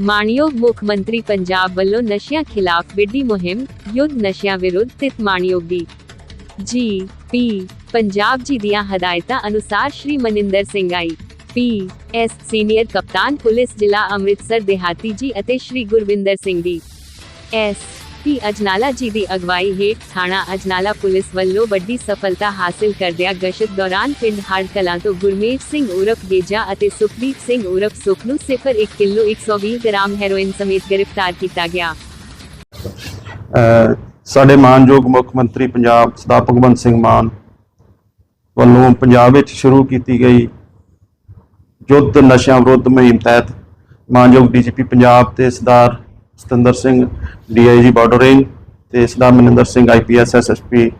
ਮਾਣਯੋਗ ਮੁੱਖ ਮੰਤਰੀ ਪੰਜਾਬ ਵੱਲੋਂ ਨਸ਼ਿਆਂ ਖਿਲਾਫ ਵਿੱਢੀ ਮੁਹਿੰਮ, ਯੁੱਧ ਨਸ਼ਿਆਂ ਵਿਰੁੱਧ ਤਿਤ ਮਾਣਯੋਗ ਦੀ। ਜੀ ਪੀ ਪੰਜਾਬ ਜੀ ਦੀਆਂ ਹਦਾਇਤਾਂ ਅਨੁਸਾਰ Shri Maninder Singh I. P S senior ਕਪਤਾਨ ਪੁਲਿਸ ਜ਼ਿਲ੍ਹਾ ਅੰਮ੍ਰਿਤਸਰ, ਦਿਹਾਤੀ ਜੀ ਅਤੇ ਸ਼੍ਰੀ ਗੁਰਵਿੰਦਰ ਸਿੰਘ ਦੀ। ਐਸ ਪੀ ਅਜਨਾਲਾ ਜੀ ਦੀ ਅਗਵਾਈ ਹੇਠ ਥਾਣਾ ਅਜਨਾਲਾ ਪੁਲਿਸ ਵੱਲੋਂ ਵੱਡੀ ਸਫਲਤਾ ਹਾਸਲ ਕਰਦਿਆਂ ਗਸ਼ਤ ਦੌਰਾਨ ਪਿੰਡ ਹੜ ਕਲਾਂ ਤੋਂ ਗੁਰਮੇਜ ਸਿੰਘ ਉਰਫ ਗੇਜਾ ਅਤੇ ਸੁਖਦੀਪ ਸਿੰਘ ਉਰਫ ਸੁਖ ਨੂੰ 0.1 ਕਿਲੋ 120 ਗ੍ਰਾਮ ਹੈਰੋਇਨ ਸਮੇਤ ਗ੍ਰਿਫਤਾਰ ਕੀਤਾ ਗਿਆ। ਸਾਡੇ ਮਾਨਯੋਗ ਮੁੱਖ ਮੰਤਰੀ ਪੰਜਾਬ ਸਰਦਾਰ ਭਗਵੰਤ ਸਿੰਘ ਮਾਨ ਵੱਲੋਂ ਪੰਜਾਬ ਵਿੱਚ ਸ਼ੁਰੂ ਕੀਤੀ ਗਈ ਯੁੱਧ ਨਸ਼ਿਆਂ ਵਿਰੁੱਧ ਮੁਹਿੰਮ ਤਹਿਤ ਮਾਨਯੋਗ ਡੀਜੀਪੀ ਪੰਜਾਬ ਤੇ Sardar Satinder Singh, DIG border range ਤੇ ਸਰਦਾਰ ਮਨਿੰਦਰ ਸਿੰਘ ਆਈਪੀਐਸ ਐਸਐਸਪੀ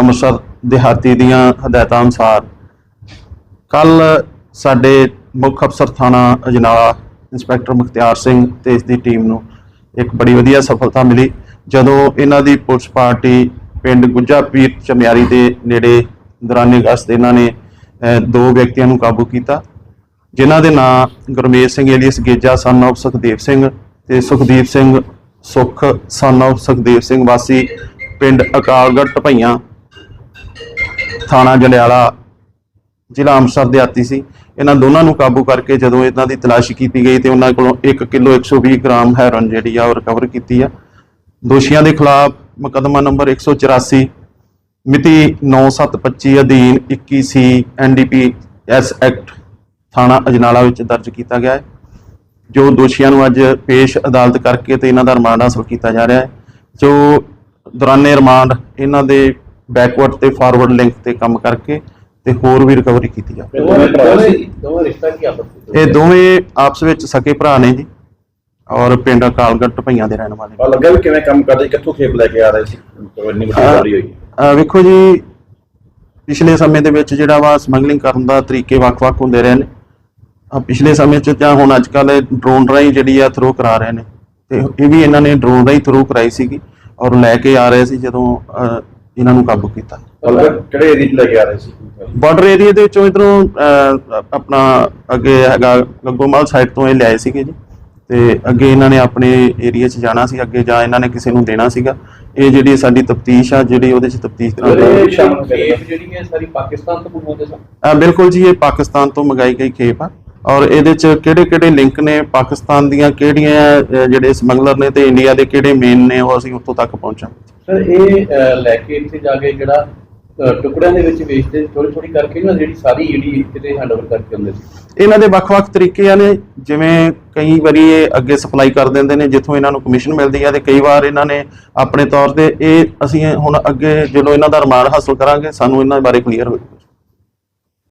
ਅੰਮ੍ਰਿਤਸਰ ਦਿਹਾਤੀ ਦੀਆਂ ਹਦਾਇਤਾਂ ਅਨੁਸਾਰ ਕੱਲ ਸਾਡੇ ਮੁੱਖ ਅਫਸਰ ਥਾਣਾ ਅਜਨਾਲਾ ਇੰਸਪੈਕਟਰ ਮੁਖਤਿਆਰ ਸਿੰਘ ਤੇ ਇਸ ਦੀ ਟੀਮ ਨੂੰ ਇੱਕ ਬੜੀ ਵਧੀਆ ਸਫਲਤਾ ਮਿਲੀ। ਜਦੋਂ ਇਹਨਾਂ ਦੀ ਪੁਲਿਸ ਪਾਰਟੀ ਪਿੰਡ ਗੁੱਜਾ ਪੀਰ ਚਮਿਆਰੀ ਦੇ ਨੇੜੇ ਦੌਰਾਨੇ ਗਸ਼ਤ ਇਹਨਾਂ ਨੇ ਦੋ ਵਿਅਕਤੀਆਂ ਨੂੰ ਕਾਬੂ ਕੀਤਾ, ਜਿਨ੍ਹਾਂ ਦੇ ਨਾਂ Gurmesh Singh, alias Geja son of Sukhdev Singh ਤੇ ਸੁਖਦੀਪ ਸਿੰਘ ਸੁਖ ਸਨ of ਸੁਖਦੇਵ ਸਿੰਘ ਵਾਸੀ, ਪਿੰਡ ਅਕਾਲਗੜ੍ਹ ਟਪਈਆਂ ਥਾਣਾ ਜੰਡਿਆਲਾ, ਜ਼ਿਲ੍ਹਾ ਅੰਮ੍ਰਿਤਸਰ ਦੇ ਆਤੀ ਸੀ। ਇਹਨਾਂ ਦੋਨਾਂ ਨੂੰ ਕਾਬੂ ਕਰਕੇ ਜਦੋਂ ਇਹਨਾਂ ਦੀ ਤਲਾਸ਼ੀ ਕੀਤੀ ਗਈ ਤੇ ਉਹਨਾਂ ਕੋਲੋਂ 1 ਕਿਲੋ 120 ਗ੍ਰਾਮ ਹੈਰੋਇਨ ਜਿਹੜੀ ਆ ਉਹ ਰਿਕਵਰ ਕੀਤੀ ਆ। ਦੋਸ਼ੀਆਂ ਦੇ ਖਿਲਾਫ ਮੁਕੱਦਮਾ ਨੰਬਰ 184 ਮਿਤੀ 9725 ਅਧੀਨ 21 ਸੀ ਐਨਡੀਪੀ ਐਸ ਐਕਟ, ਥਾਣਾ ਅਜਨਾਲਾ ਵਿੱਚ ਦਰਜ ਕੀਤਾ ਗਿਆ ਹੈ। ਜੋ ਦੋਸ਼ੀਆਂ ਨੂੰ ਅੱਜ ਪੇਸ਼ ਅਦਾਲਤ ਕਰਕੇ ਤੇ ਇਹਨਾਂ ਦਾ ਰਿਮਾਂਡ ਹਾਸਲ ਕੀਤਾ ਜਾ ਰਿਹਾ ਹੈ। ਜੋ ਦੌਰਾਨੇ ਰਿਮਾਂਡ ਇਹਨਾਂ ਦੇ ਬੈਕਵਰਡ ਤੇ ਫਾਰਵਰਡ ਲਿੰਕ ਤੇ ਕੰਮ ਕਰਕੇ ਤੇ ਹੋਰ ਵੀ ਰਿਕਵਰੀ ਕੀਤੀ ਜਾ ਇਹ ਦੋਵੇਂ ਆਪਸ ਵਿੱਚ ਸਕੇ ਭਰਾ ਨੇ ਜੀ ਔਰ ਪਿੰਡ ਅਕਾਲਗੜ੍ਹ ਟਪਈਆਂ ਦੇ ਰਹਿਣ ਵਾਲੇ ਪਤਾ ਲੱਗਾ ਵੀ ਕਿਵੇਂ ਕੰਮ ਕਰਦੇ ਕਿੱਥੋਂ ਖੇਪ ਲੈ ਕੇ ਆ ਰਹੇ ਸੀ? ਇੰਨੀ ਵੱਡੀ ਚੋਰੀ ਹੋਈ। ਵੇਖੋ ਜੀ ਪਿਛਲੇ ਸਮੇਂ ਦੇ ਵਿੱਚ ਜਿਹੜਾ ਵਾ ਸਮਗਲਿੰਗ ਕਰਨ ਦਾ ਤਰੀਕੇ ਵੱਖ-ਵੱਖ ਹੁੰਦੇ ਰਹੇ ਨੇ। ਆਹ ਪਿਛਲੇ ਸਮੇਂ 'ਚ ਜਾਂ ਹੁਣ ਅੱਜ-ਕੱਲ ਡਰੋਨ ਰਾਹੀਂ ਜਿਹੜੀ ਆ ਥਰੋ ਕਰਾ ਰਹੇ ਨੇ। ਤੇ ਇਹ ਵੀ ਇਹਨਾਂ ਨੇ ਡਰੋਨ ਰਾਹੀਂ ਥਰੋ ਕਰਾਈ ਸੀਗੀ ਔਰ ਲੈ ਕੇ ਆ ਰਹੇ ਸੀ ਜਦੋਂ ਅਹ, ਇਹਨਾਂ ਨੂੰ ਕਾਬੂ ਕੀਤਾ। ਪਤਾ ਲੱਗਾ ਕਿਹੜੇ ਏਰੀਆ 'ਚ ਲੈ ਕੇ ਆ ਰਹੇ ਸੀ? ਬਾਰਡਰ ਏਰੀਆ ਦੇ ਵਿੱਚੋਂ ਇਧਰੋਂ ਆਪਣਾ ਅੱਗੇ ਹੈਗਾ ਗੱਗੋਮਲ ਸਾਈਡ ਤੋਂ ਇਹ ਲਿਆਏ ਸੀਗੇ ਜੀ। ਤੇ ਅੱਗੇ ਇਹਨਾਂ ਨੇ ਆਪਣੇ ਏਰੀਆ 'ਚ ਜਾਣਾ ਸੀ ਅੱਗੇ ਜਾਂ ਇਹਨਾਂ ਨੇ ਕਿਸੇ ਨੂੰ ਦੇਣਾ ਸੀਗਾ। ਇਹ ਜਿਹੜੀ ਸਾਡੀ ਤਫਤੀਸ਼ ਆ ਜਿਹੜੀ ਉਹਦੇ 'ਚ ਤਫਤੀਸ਼ ਕਰਾਂਗੇ ਇਹ ਸ਼ਾਮ ਨੂੰ ਖੇਪ ਜਿਹੜੀ ਹੈ ਸਾਰੀ ਪਾਕਿਸਤਾਨ ਤੋਂ ਮੰਗਵਾਉਂਦੇ ਸਨ? ਬਿਲਕੁਲ ਜੀ ਇਹ ਪਾਕਿਸਤਾਨ ਤੋਂ ਮੰਗਾਈ ਗਈ ਖੇਪ ਆ। ਔਰ ਇਹਦੇ 'ਚ ਕਿਹੜੇ ਕਿਹੜੇ ਲਿੰਕ ਨੇ ਪਾਕਿਸਤਾਨ ਦੀਆਂ ਕਿਹੜੀਆਂ ਜਿਹੜੇ ਸਮਗਲਰ ਨੇ ਤੇ ਇੰਡੀਆ ਦੇ ਕਿਹੜੇ ਮੇਨ ਨੇ ਉਹ ਅਸੀਂ ਉੱਥੋਂ ਤੱਕ ਪਹੁੰਚਾਂਗੇ। ਸਰ ਇਹ ਲੈ ਕੇ ਇੱਥੇ ਜਾ ਕੇ ਜਿਹੜਾ ਟੁਕੜਿਆਂ ਦੇ ਵਿੱਚ ਵੇਚਦੇ ਥੋੜੀ ਥੋੜੀ ਕਰਕੇ ਨਾ ਜਿਹੜੀ ਸਾਰੀ ਈਡੀ ਕਿਤੇ ਹੈਂਡਓਵਰ ਕਰਕੇ ਹੁੰਦੇ ਸੀ। ਇਹਨਾਂ ਦੇ ਵੱਖ-ਵੱਖ ਤਰੀਕੇ ਆ ਨੇ ਜਿਵੇਂ ਕਈ ਵਾਰੀ ਇਹ ਅੱਗੇ ਸਪਲਾਈ ਕਰ ਦਿੰਦੇ ਨੇ ਜਿੱਥੋਂ ਇਹਨਾਂ ਨੂੰ ਕਮਿਸ਼ਨ ਮਿਲਦੀ ਆ ਤੇ ਕਈ ਵਾਰ ਇਹਨਾਂ ਨੇ ਆਪਣੇ ਤੌਰ ਤੇ ਇਹ ਅਸੀਂ ਹੁਣ ਅੱਗੇ ਜਦੋਂ ਇਹਨਾਂ ਦਾ ਰਿਮਾਂਡ ਹਾਸਲ ਕਰਾਂਗੇ ਸਾਨੂੰ ਇਹਨਾਂ ਬਾਰੇ ਕਲੀਅਰ ਹੋਏਗਾ।